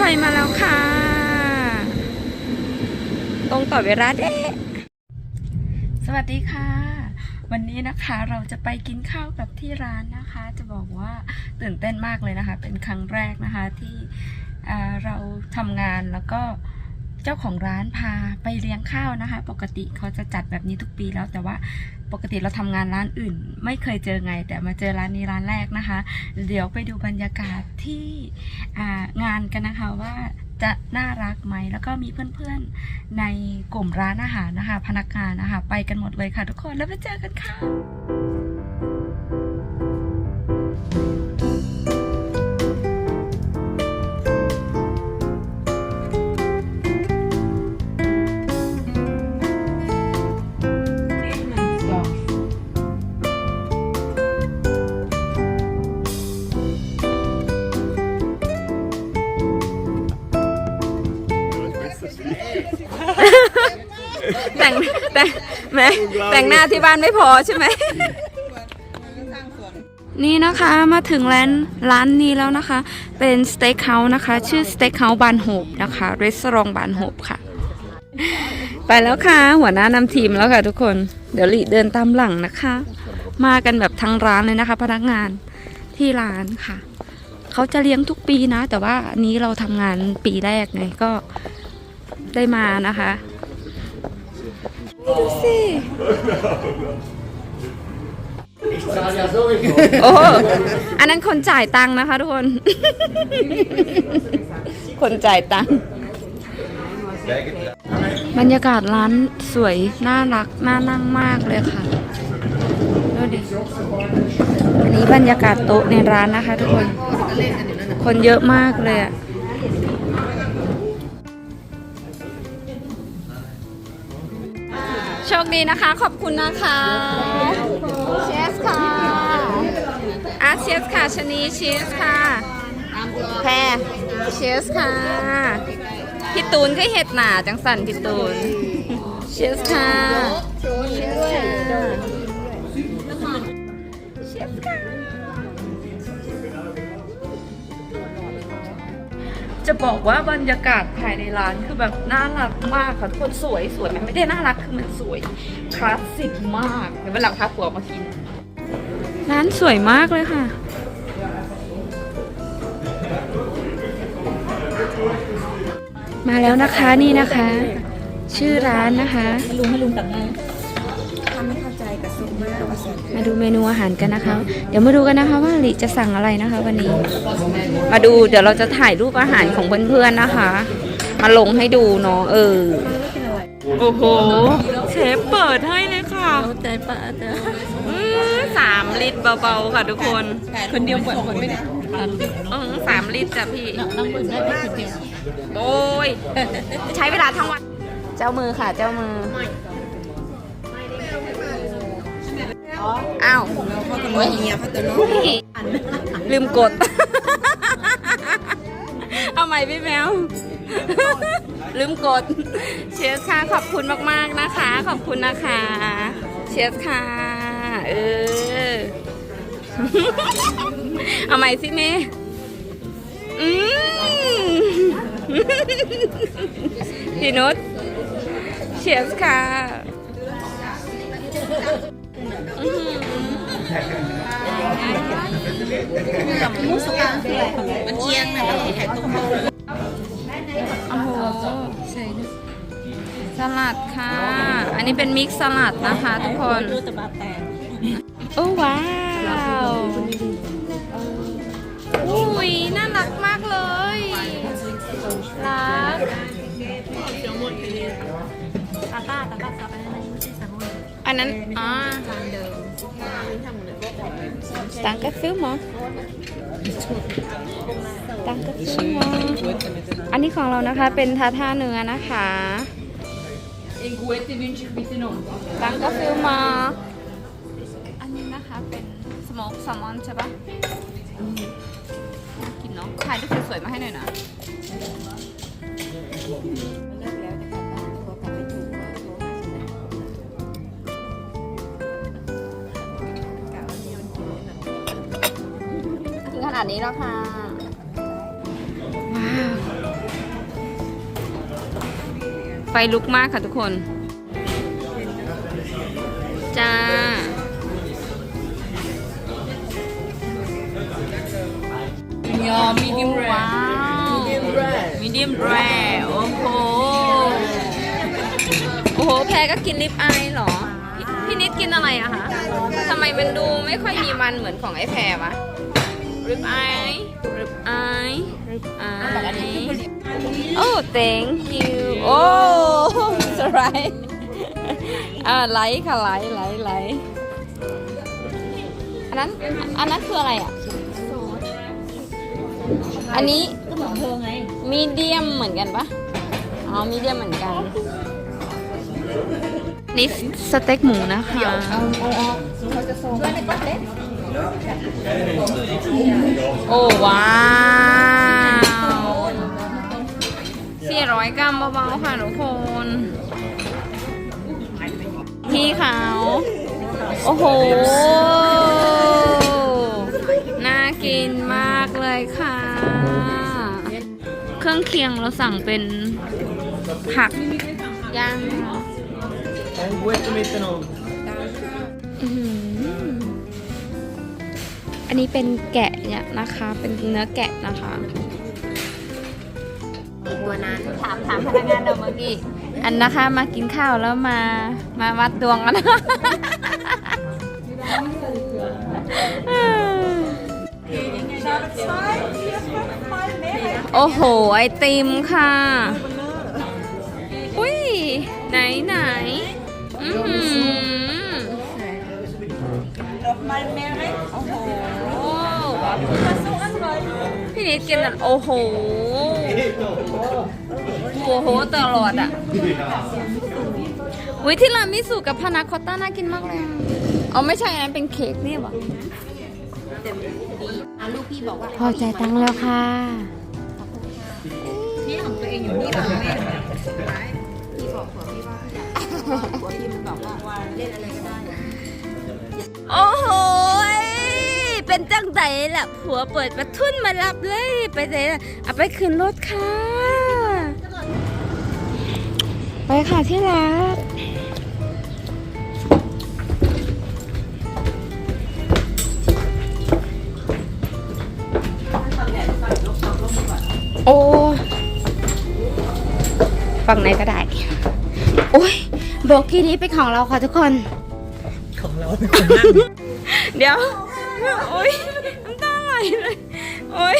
ไฟมาแล้วค่ะ ตรงต่อเวลาเด้สวัสดีค่ะ วันนี้นะคะเราจะไปกินข้าวกับที่ร้านนะคะ จะบอกว่าตื่นเต้นมากเลยนะคะ เป็นครั้งแรกนะคะที่เราทำงานแล้วก็ เจ้าของร้านพาไปเลี้ยงข้าวนะคะ ปกติเขาจะจัดแบบนี้ทุกปีแล้วแต่ว่าปกติเราทำงานร้านอื่น ไม่เคยเจอไง แต่มาเจอร้านนี้ร้านแรกนะคะ เดี๋ยวไปดูบรรยากาศที่งานกันนะคะว่าจะน่ารักไหมแล้วก็มีเพื่อนๆในกลุ่มร้านอาหารนะคะ พนักงานนะคะ ไปกันหมดเลยค่ะทุกคนแล้วไปเจอกันค่ะ งแหมแต่งหน้าที่บ้านไม่พอใช่ไหมนี่นะคะมาถึงร้านร้านนี้แล้วนะคะ เป็นสเต็กเฮาส์นะคะ ชื่อสเต็กเฮาส์บานโฮบนะคะรีสอร์ทบานโฮบค่ะ ไปแล้วค่ะ หัวหน้านำทีมแล้วค่ะทุกคน เดี๋ยวหลีเดินตามหลังนะคะ มากันแบบทั้งร้านเลยนะคะ พนักงานที่ร้านค่ะ เขาจะเลี้ยงทุกปีนะ แต่ว่าอันนี้เราทำงานปีแรกไงก็ได้มานะคะ ดูสิโอ้โหอันนั้นคนจ่ายตังค์นะคะทุกคน คนจ่ายตังค์บรรยากาศร้านสวย น่ารัก น่านั่งมากเลยค่ะดูดิอันนี้บรรยากาศโต๊ะในร้านนะคะทุกคน คนเยอะมากเลยอะ โชคดีนะคะ ขอบคุณนะคะเชฟค่ะอาเชฟค่ะชะนีเชฟค่ะ แพรเชฟค่ะพี่ตูนก็เห็ดหนาจังสันพี่ตูนเชฟค่ะเชฟค่ะเชฟค่ะจะบอกว่าบรรยากาศภายในร้านคือแบบน่ารักมากค่ะทุกคนสวยสวยมันไม่ได้น่ารัก คือมันสวยคลาสสิกมากเดี๋ยววันหลังพาผัวมากิน ร้านสวยมากเลยค่ะ มาแล้วนะคะนี่นะคะ ชื่อร้านนะคะลุงให้ลุงตักให้ทำไม่เข้าใจกับซุปมากว่าสันมาดูเมนูอาหารกันนะคะ เดี๋ยวมาดูกันนะคะว่าลิจะสั่งอะไรนะคะ วันนี้ มาดูเดี๋ยวเราจะถ่ายรูปอาหารของเพื่อนๆนะคะ มาลงให้ดูเนาะเออ โอ้โห เชฟเปิดให้เลยค่ะเข้าใจปะเด้ออื้อสามลิตรเบาๆค่ะทุกคน คนเดียวปวดคนไม่ได้เออสามลิตรจ้ะพี่ น้องบุญได้ไปคนเดียวโอ้ย ใช้เวลาทั้งวัน เจ้ามือค่ะเจ้ามืออ้าวพ่อกับน้องเฮียพ่อตัวน้องลืมกด เอาใหม่พี่แมว ลืมกด เชฟค่ะ ขอบคุณมากๆนะคะ ขอบคุณนะคะ เชฟค่ะ เออ เอาใหม่สิเมย์อืมพี่นุชเชฟค่ะอื้อหือกับมูสกาคืออะไรมันเอียงนะมันแข็งตรงมือ โอ้โหใส่ด้วยสลัดค่ะ อันนี้เป็นมิกซ์สลัดนะคะทุกคน รู้แต่บาแตกโอ้ว้าวอุ้ยน่ารักมากเลยรักตาตาตาตาตาอันนั้นไม่ใช่สามูอันนั้นอ๋อทางเดิม Danke vielmals Danke vielmals อันนี้ของเรานะคะเป็นทาท่าเนื้อนะคะ Danke vielmals อันนี้นะคะเป็นสโมกแซลมอนใช่ปะน่ากินเนาะถ่ายรูปสวยๆมาให้หน่อยนะเลิกแล้วจะกลับบ้านโทรกลับไม่ถูกก็โทรหาฉันะวันเดียวกินเลยนะถึงขนาดนี้แล้วค่ะ ไฟลุกมากค่ะทุกคน จ้า ยอมมีดิมแรว้าวมีเดียมแรโอ้โห โอ้โห แพรก็กินลิปอายเหรอ พี่นิดกินอะไรอะคะทำไมมันดูไม่ค่อยมีมันเหมือนของไอ้แพรวะ ริบอายริบอายริบอายโอ้ thank you โอ้สไลด์อ่าไลค์ค่ะไลค์ไลค์ไลค์อันนั้นอันนั้นคืออะไรอะ อันนี้ก็เหมือนเธอไงมีเดียมเหมือนกันปะอ๋อมีเดียมเหมือนกันนี่สเต็กหมูนะคะเอาเอาออกเขาจะส่ง ด้วยในก้อนเล็กโอ้ว้าว400กรัมเบาๆค่ะทุกคน พี่เขา โอ้โห น่ากินมากเลยค่ะ เครื่องเคียงเราสั่งเป็นผักย่างเหร ออื้อหืออันนี้เป็นแกะเนี่ยนะคะ เป็นเนื้อแกะนะคะตัวนั้นถามถามพนักงานเราเมื่อกี้อันนะคะมากินข้าวแล้วมามาวัดดวงกันนะโอ้โห ไอติมค่ะ อุ้ย ไหนไหนอือหือโอ้โห พี่นิดกินอะโอ้โห โอ้โหตลอดอะอุ้ยที่รามิสุกับพานาคอตต้าน่ากินมากเลยอะเอาไม่ใช่อันนั้นเป็นเค้กนี่หรออะลูกพี่บอกว่าพอใจตังค์แล้วค่ะนี่ของตัวเองอยู่นี่ของแม่พี่บอกผัวพี่ว่าพี่อยากผัวพี่มันบอกว่าเล่นอะไรก็ได้ โอ้โห เป็นจังใจแหละผัวเปิดประทุนมารับเลย ไปเลยเอาไปขึ้นรถค่ะ ไปค่ะที่รักโอ้ฝั่งไหนก็ได้ โอ้ยโบกี้นี้เป็นของเราค่ะทุกคน ของเราเป็นคนนั่งเดี๋ยว โอ๊ยน้ำตาไหลเลยโอ๊ย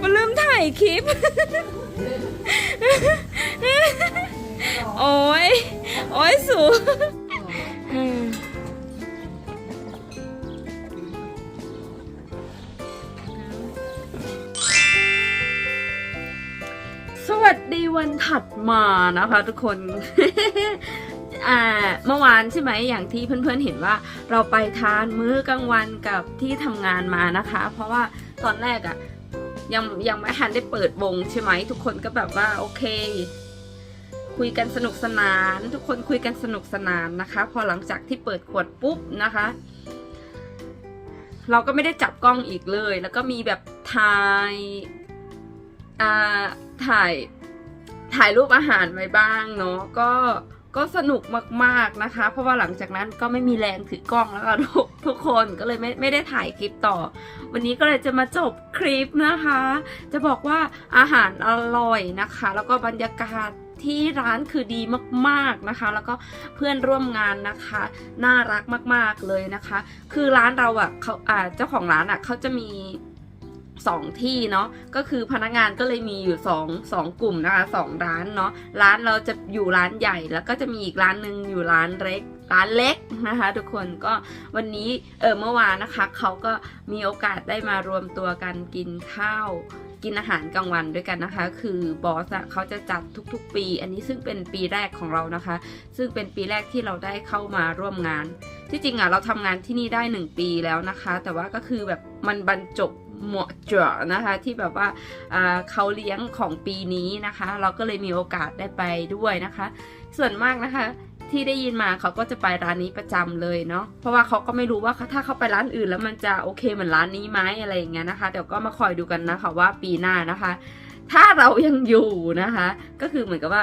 มาลืมถ่ายคลิป โอ๊ย โอ๊ยสูสวัสดีวันถัดมานะคะทุกคน อ่าเมื่อวานใช่ไหมอย่างที่เพื่อนๆเห็นว่าเราไปทานมื้อกลางวันกับที่ทำงานมานะคะ เพราะว่าตอนแรกอะ่ะยังยังไม่ทันได้เปิดวงใช่ไหมทุกคนก็แบบว่าโอเค คุยกันสนุกสนาน ทุกคนคุยกันสนุกสนานนะคะ พอหลังจากที่เปิดขวดปุ๊บนะคะ เราก็ไม่ได้จับกล้องอีกเลย แล้วก็มีแบบถ่ายอ่าถ่ายถ่ายรูปอาหารไว้บ้างเนาะก็ ก็สนุกมากๆนะคะ เพราะว่าหลังจากนั้นก็ไม่มีแรงถือกล้องแล้วก็ทุกทุกคนก็เลยไม่ไม่ได้ถ่ายคลิปต่อ วันนี้ก็เลยจะมาจบคลิปนะคะ จะบอกว่าอาหารอร่อยนะคะ แล้วก็บรรยากาศที่ร้านคือดีมากๆนะคะ แล้วก็เพื่อนร่วมงานนะคะ น่ารักมากๆเลยนะคะ คือร้านเราอะเขาอ่าเจ้าของร้านอะเขาจะมี สองที่เนาะก็คือพนักงานก็เลยมีอยู่สองสองกลุ่มนะคะสองร้านเนาะร้านเราจะอยู่ร้านใหญ่แล้วก็จะมีอีกร้านหนึ่งอยู่ร้านเล็กร้านเล็กนะคะทุกคนก็วันนี้เออเมื่อวานนะคะเขาก็มีโอกาสได้มารวมตัวกันกินข้าวกินอาหารกลางวันด้วยกันนะคะ คือบอสเขาจะจัดทุกๆ ปี อันนี้ซึ่งเป็นปีแรกของเรานะคะ ซึ่งเป็นปีแรกที่เราได้เข้ามาร่วมงาน ที่จริงอะเราทำงานที่นี่ได้หนึ่งปีแล้วนะคะ แต่ว่าก็คือแบบมันบรรจบ หมาะเจาะนะคะที่แบบว่าอ่าเขาเลี้ยงของปีนี้นะคะ เราก็เลยมีโอกาสได้ไปด้วยนะคะ ส่วนมากนะคะที่ได้ยินมาเขาก็จะไปร้านนี้ประจำเลยเนาะเพราะว่าเขาก็ไม่รู้ว่าถ้าเขาไปร้านอื่น แล้วมันจะโอเคเหมือนร้านนี้ไหมอะไรอย่างเงี้ยนะคะเดี๋ยวก็มาคอยดูกันนะคะว่าปีหน้านะคะ ถ้าเรายังอยู่นะคะ ก็คือเหมือนกับว่า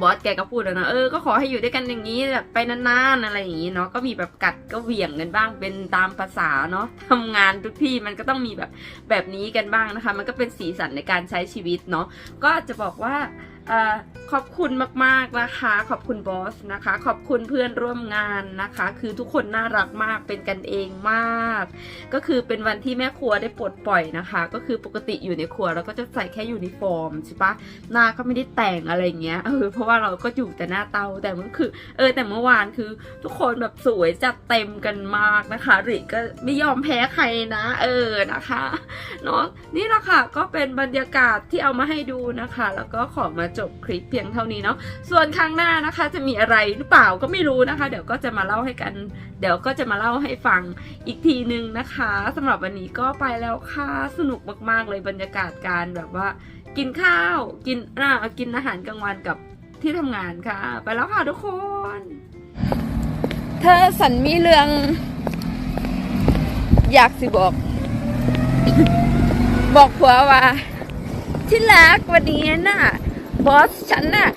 บอสแกก็พูดแล้วนะเออก็ขอให้อยู่ด้วยกันอย่างนี้แบบไปนานๆอะไรอย่างนี้เนาะก็มีแบบกัดก็เหวี่ยงกันบ้างเป็นตามภาษาเนาะทำงานทุกที่มันก็ต้องมีแบบแบบนี้กันบ้างนะคะ มันก็เป็นสีสันในการใช้ชีวิตเนาะก็จะบอกว่า ขอบคุณมากๆนะคะ ขอบคุณบอสนะคะ ขอบคุณเพื่อนร่วมงานนะคะ คือทุกคนน่ารักมากเป็นกันเองมาก ก็คือเป็นวันที่แม่ครัวได้ปลดปล่อยนะคะ ก็คือปกติอยู่ในครัวเราก็จะใส่แค่ยูนิฟอร์มใช่ปะหน้าก็ไม่ได้แต่งอะไรเงี้ยเออเพราะว่าเราก็อยู่แต่หน้าเตาแต่เมื่อคือ เออแต่เมื่อวานคือ ทุกคนแบบสวยจัดเต็มกันมากนะคะริก็ไม่ยอมแพ้ใครนะ เออนะคะเนาะนี่แหละค่ะก็เป็นบรรยากาศที่เอามาให้ดูนะคะ แล้วก็ขอมาจบคลิปเพียงเท่านี้เนาะส่วนครั้งหน้านะคะจะมีอะไรหรือเปล่าก็ไม่รู้นะคะ เดี๋ยวก็จะมาเล่าให้กัน เดี๋ยวก็จะมาเล่าให้ฟังอีกทีหนึ่งนะคะสำหรับวันนี้ก็ไปแล้วค่ะสนุกมากๆเลยบรรยากาศการแบบว่า กินข้าวกินอ่ากินอาหารกลางวันกับที่ทำงานค่ะ ไปแล้วค่ะทุกคน เธอสันมีเรื่องอยากสิบอก บอกผัวว่า ที่รักวันนี้น่ะ บอสฉันน่ะ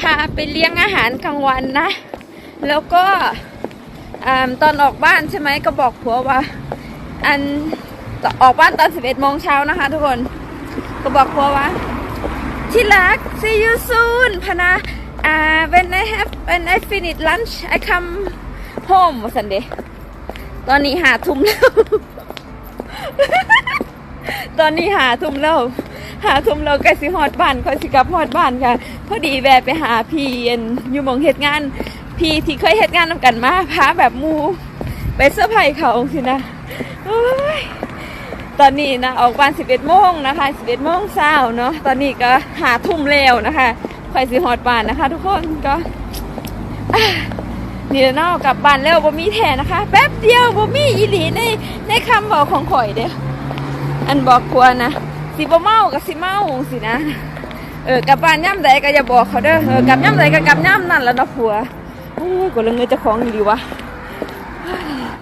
พาไปเลี้ยงอาหารกลางวันนะ แล้วก็อตอนออกบ้านใช่ไหมก็บอกผัวว่า อันออกบ้านตอน11โมงเช้านะคะ ทุกคนก็บอกผัวว่าที่รัก see you soon พนะอ่า when I have when I finish lunch I come home ว่าสันเดย์ตอนนี้หาทุ่มแล้ว ตอนนี้หาทุ่มแล้ว หาทุ่มแล้วใกล้สิฮอดบ้านค่อยสิกลับฮอดบ้านค่ะ พอดีแวะไปหาพี่อันอยู่หมองเฮ็ดงาน พี่ที่เคยเฮ็ดงานนำกันมาพาแบบมูไปเสื้อร์ไผ่เขาสินะอตอนนี้นะออกบ้าน11โมงนะคะ11โมงเช้าเนาะตอนนี้ก็หาทุ่มแล้วนะคะค่อยสิฮอดบ้านนะคะ ทุกคนก็นี่แหละเนาะกลับบ้านแล้วบ่มีแทนนะคะ แป๊บเดียวบ่มีอีหลีในในคำบอกของข่อยเด้ออันบอกกลัวนะ สิบ่เมากับสิเมาสินะ เออกลับบ้านย่ำใดก็อย่าบอกเขาเด้อเออกลับย่ำใดก็กลับย่ำนั่นแหล้วเนาะผัวโอ้ยกดเงินเจะของดีวะ